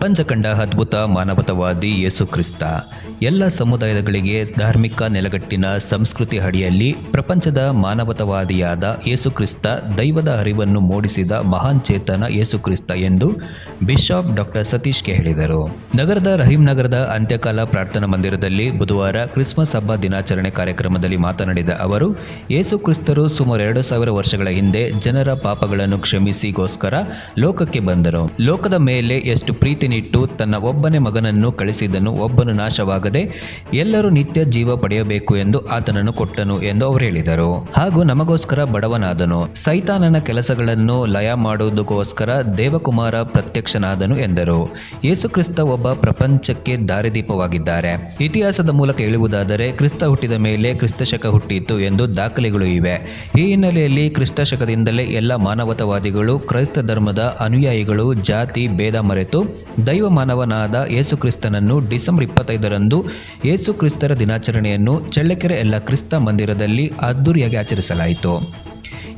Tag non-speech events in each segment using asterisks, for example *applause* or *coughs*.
ಪ್ರಪಂಚ ಕಂಡ ಅದ್ಭುತ ಮಾನವತಾವಾದಿ ಯೇಸು ಕ್ರಿಸ್ತ. ಎಲ್ಲ ಸಮುದಾಯಗಳಿಗೆ ಧಾರ್ಮಿಕ ನೆಲಗಟ್ಟಿನ ಸಂಸ್ಕೃತಿ ಅಡಿಯಲ್ಲಿ ಪ್ರಪಂಚದ ಮಾನವತಾವಾದಿಯಾದ ಯೇಸು ಕ್ರಿಸ್ತ ದೈವದ ಅರಿವನ್ನು ಮೂಡಿಸಿದ ಮಹಾನ್ ಚೇತನ ಯೇಸು ಕ್ರಿಸ್ತ ಎಂದು ಬಿಷಪ್ ಡಾಕ್ಟರ್ ಸತೀಶ್ ಕೆ ಹೇಳಿದರು. ನಗರದ ರಹೀಂ ನಗರದ ಅಂತ್ಯಕಾಲ ಪ್ರಾರ್ಥನಾ ಮಂದಿರದಲ್ಲಿ ಬುಧವಾರ ಕ್ರಿಸ್ಮಸ್ ಹಬ್ಬ ದಿನಾಚರಣೆ ಕಾರ್ಯಕ್ರಮದಲ್ಲಿ ಮಾತನಾಡಿದ ಅವರು, ಯೇಸು ಕ್ರಿಸ್ತರು ಸುಮಾರು ಎರಡು ಸಾವಿರ ವರ್ಷಗಳ ಹಿಂದೆ ಜನರ ಪಾಪಗಳನ್ನು ಕ್ಷಮಿಸಿಗೋಸ್ಕರ ಲೋಕಕ್ಕೆ ಬಂದರು. ಲೋಕದ ಮೇಲೆ ಎಷ್ಟು ಪ್ರೀತಿನಿಟ್ಟು ತನ್ನ ಒಬ್ಬನೇ ಮಗನನ್ನು ಕಳಿಸಿದನು ಒಬ್ಬನು ನಾಶವಾಗದೆ ಎಲ್ಲರೂ ನಿತ್ಯ ಜೀವ ಪಡೆಯಬೇಕು ಎಂದು ಆತನನ್ನು ಕೊಟ್ಟನು ಎಂದು ಅವರು ಹೇಳಿದರು. ಹಾಗೂ ನಮಗೋಸ್ಕರ ಬಡವನಾದನು. ಸೈತಾನನ ಕೆಲಸಗಳನ್ನು ಲಯ ಮಾಡುವುದಕ್ಕೋಸ್ಕರ ದೇವಕುಮಾರ ಪ್ರತ್ಯಕ್ಷನಾದನು ಎಂದರು. ಯೇಸುಕ್ರಿಸ್ತ ಒಬ್ಬ ಪ್ರಪಂಚಕ್ಕೆ ದಾರಿದೀಪವಾಗಿದ್ದಾರೆ. ಇತಿಹಾಸದ ಮೂಲಕ ಹೇಳುವುದಾದರೆ, ಕ್ರಿಸ್ತ ಹುಟ್ಟಿದ ಮೇಲೆ ಕ್ರಿಸ್ತಶಕ ಹುಟ್ಟಿತು ಎಂದು ದಾಖಲೆಗಳು ಇವೆ. ಈ ಹಿನ್ನೆಲೆಯಲ್ಲಿ ಕ್ರಿಸ್ತಶಕದಿಂದಲೇ ಎಲ್ಲ ಮಾನವತಾವಾದಿಗಳು, ಕ್ರೈಸ್ತ ಧರ್ಮದ ಅನುಯಾಯಿಗಳು, ಜಾತಿ, ಭೇದ ಮರೆತು ದೈವ ಮಾನವನಾದ ಯೇಸುಕ್ರಿಸ್ತನನ್ನು ಡಿಸೆಂಬರ್ ಇಪ್ಪತ್ತೈದರಂದು ಯೇಸುಕ್ರಿಸ್ತರ ದಿನಾಚರಣೆಯನ್ನು ಚಳ್ಳಕೆರೆ ಎಲ್ಲ ಕ್ರಿಸ್ತ ಮಂದಿರದಲ್ಲಿ ಅದ್ದೂರಿಯಾಗಿ ಆಚರಿಸಲಾಯಿತು.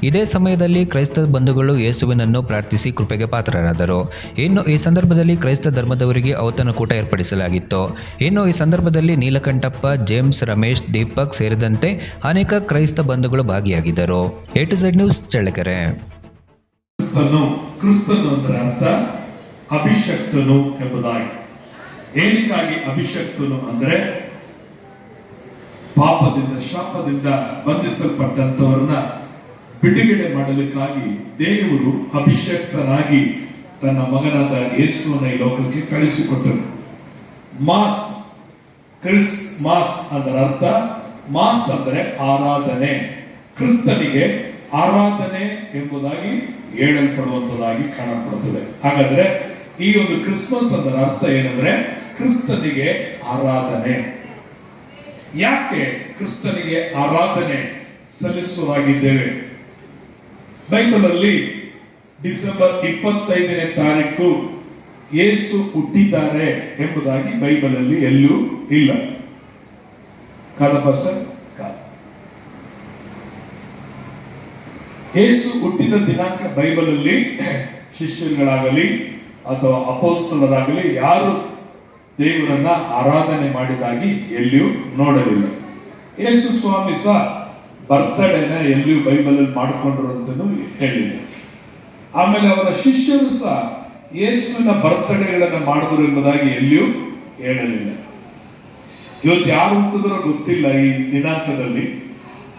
ಇದೇ ಸಮಯದಲ್ಲಿ ಕ್ರೈಸ್ತ ಬಂಧುಗಳು ಯೇಸುವಿನನ್ನು ಪ್ರಾರ್ಥಿಸಿ ಕೃಪೆಗೆ ಪಾತ್ರರಾದರು. ಇನ್ನು ಈ ಸಂದರ್ಭದಲ್ಲಿ ಕ್ರೈಸ್ತ ಧರ್ಮದವರಿಗೆ ಔತಣಕೂಟ ಏರ್ಪಡಿಸಲಾಗಿತ್ತು. ಇನ್ನು ಈ ಸಂದರ್ಭದಲ್ಲಿ ನೀಲಕಂಠಪ್ಪ, ಜೇಮ್ಸ್, ರಮೇಶ್, ದೀಪಕ್ ಸೇರಿದಂತೆ ಅನೇಕ ಕ್ರೈಸ್ತ ಬಂಧುಗಳು ಭಾಗಿಯಾಗಿದ್ದರು. A to Z news Challakere. ಅಭಿಷಕ್ತನು ಎಂಬುದಾಗಿ. ಏನಕ್ಕಾಗಿ ಅಭಿಷಕ್ತನು ಅಂದ್ರೆ ಪಾಪದಿಂದ, ಶಾಪದಿಂದ ಬಂಧಿಸಲ್ಪಟ್ಟಂತವರನ್ನ ಬಿಡುಗಡೆ ಮಾಡಲಿಕ್ಕಾಗಿ ದೇವರು ಅಭಿಷಕ್ತನಾಗಿ ತನ್ನ ಮಗನಾದ ಯೇಸುವನ್ನ ಈ ಲೋಕಕ್ಕೆ ಕಳಿಸಿಕೊಟ್ಟನು. ಮಾಸ್, ಕ್ರಿಸ್, ಮಾಸ್ ಅದರ ಅರ್ಥ, ಮಾಸ್ ಅಂದರೆ ಆರಾಧನೆ. ಕ್ರಿಸ್ತನಿಗೆ ಆರಾಧನೆ ಎಂಬುದಾಗಿ ಹೇಳಲ್ಪಡುವಂತದಾಗಿ ಕಾಣಲ್ಪಡುತ್ತದೆ. ಹಾಗಾದ್ರೆ ಈ ಒಂದು ಕ್ರಿಸ್ಮಸ್ ಅದರ ಅರ್ಥ ಏನಂದ್ರೆ ಕ್ರಿಸ್ತನಿಗೆ ಆರಾಧನೆ. ಯಾಕೆ ಕ್ರಿಸ್ತನಿಗೆ ಆರಾಧನೆ ಸಲ್ಲಿಸುವಾಗಿದ್ದೇವೆ ಬೈಬಲಲ್ಲಿ ಡಿಸೆಂಬರ್ ಇಪ್ಪತ್ತೈದನೇ ತಾರೀಕು ಯೇಸು ಹುಟ್ಟಿದ್ದಾರೆ ಎಂಬುದಾಗಿ ಬೈಬಲಲ್ಲಿ ಎಲ್ಲೂ ಇಲ್ಲ. ಕಾದ ಪಾಸ್ಟರ್. ಯೇಸು ಹುಟ್ಟಿದ ದಿನಾಂಕ ಬೈಬಲಲ್ಲಿ, *coughs* ಶಿಷ್ಯರುಗಳಾಗಲಿ ಅಥವಾ ಅಪೋಸ್ತಲರಾಗಲಿ, ಯಾರು ದೇವರನ್ನ ಆರಾಧನೆ ಮಾಡಿದಾಗಿ ಎಲ್ಲಿಯೂ ನೋಡಲಿಲ್ಲ. ಯೇಸು ಸ್ವಾಮಿ ಸಹ ಬರ್ತಡೇನ ಎಲ್ಲಿಯೂ ಬೈಬಲಲ್ಲಿ ಮಾಡಿಕೊಂಡ್ರು ಅಂತಲೂ ಹೇಳಿಲ್ಲ. ಆಮೇಲೆ ಅವರ ಶಿಷ್ಯರು ಸಹ ಯೇಸುವಿನ ಬರ್ತಡೇಗಳನ್ನು ಮಾಡಿದ್ರು ಎಂಬುದಾಗಿ ಎಲ್ಲಿಯೂ ಹೇಳಲಿಲ್ಲ. ಇವತ್ತು ಯಾರು ಹುಟ್ಟಿದ್ರೋ ಗೊತ್ತಿಲ್ಲ ಈ ದಿನಾಂಕದಲ್ಲಿ.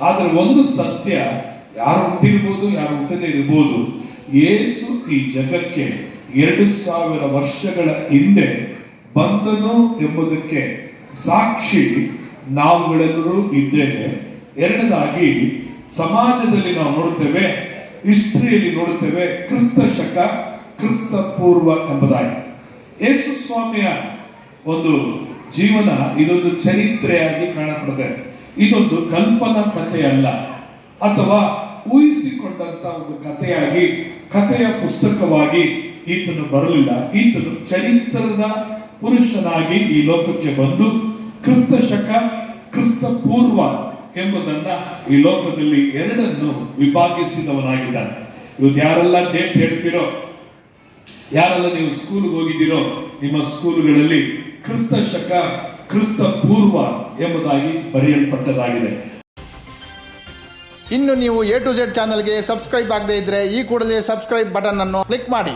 ಆದರೆ ಒಂದು ಸತ್ಯ, ಯಾರು ಹುಟ್ಟಿರ್ಬೋದು, ಯಾರು ಹುಟ್ಟದೇ ಇರ್ಬೋದು, ಯೇಸು ಈ ಜಗಕ್ಕೆ ಎರಡು ಸಾವಿರ ವರ್ಷಗಳ ಹಿಂದೆ ಬಂದನು ಎಂಬುದಕ್ಕೆ ಸಾಕ್ಷಿ ನಾವುಗಳೆಲ್ಲರೂ ಇದ್ದೇವೆ. ಎರಡನೇದಾಗಿ, ಸಮಾಜದಲ್ಲಿ ನಾವು ನೋಡುತ್ತೇವೆ, ಹಿಸ್ಟ್ರಿಯಲ್ಲಿ ನೋಡುತ್ತೇವೆ ಕ್ರಿಸ್ತ ಶಕ ಕ್ರಿಸ್ತ ಪೂರ್ವ ಎಂಬುದಾಗಿ. ಯೇಸು ಸ್ವಾಮಿಯ ಒಂದು ಜೀವನ ಇದೊಂದು ಚರಿತ್ರೆಯಾಗಿ ಕಾಣಪಡುತ್ತೆ ಇದೊಂದು ಕಲ್ಪನಾ ಕಥೆಯಲ್ಲ, ಅಥವಾ ಊಹಿಸಿಕೊಂಡಂತ ಒಂದು ಕಥೆಯಾಗಿ, ಕಥೆಯ ಪುಸ್ತಕವಾಗಿ ಈತನು ಬರಲಿಲ್ಲ. ಈತನು ಚರಿತ್ರದ ಪುರುಷನಾಗಿ ಈ ಲೋಕಕ್ಕೆ ಬಂದು ಕ್ರಿಸ್ತ ಶಕ ಕ್ರಿಸ್ತ ಪೂರ್ವ ಎಂಬುದನ್ನ ಈ ಲೋಕದಲ್ಲಿ ಎರಡನ್ನು ವಿಭಾಗಿಸಿದವನಾಗಿದ್ದಾನೆ. ಇವತ್ತು ಯಾರೆಲ್ಲ ಡೇಟ್ ಹೇಳ್ತಿರೋ, ಯಾರೆಲ್ಲ ನೀವು ಸ್ಕೂಲ್ಗೆ ಹೋಗಿದ್ದೀರೋ, ನಿಮ್ಮ ಸ್ಕೂಲ್ಗಳಲ್ಲಿ ಕ್ರಿಸ್ತ ಶಕ ಕ್ರಿಸ್ತ ಪೂರ್ವ ಎಂಬುದಾಗಿ ಬರೆಯಲ್ಪಟ್ಟದಾಗಿದೆ. ಇನ್ನು ನೀವು ಎ ಟು ಜೆಡ್ ಚಾನಲ್ಗೆ ಸಬ್ಸ್ಕ್ರೈಬ್ ಆಗದೇ ಇದ್ರೆ ಈ ಕೂಡಲೇ ಸಬ್ಸ್ಕ್ರೈಬ್ ಬಟನ್ ಅನ್ನು ಕ್ಲಿಕ್ ಮಾಡಿ.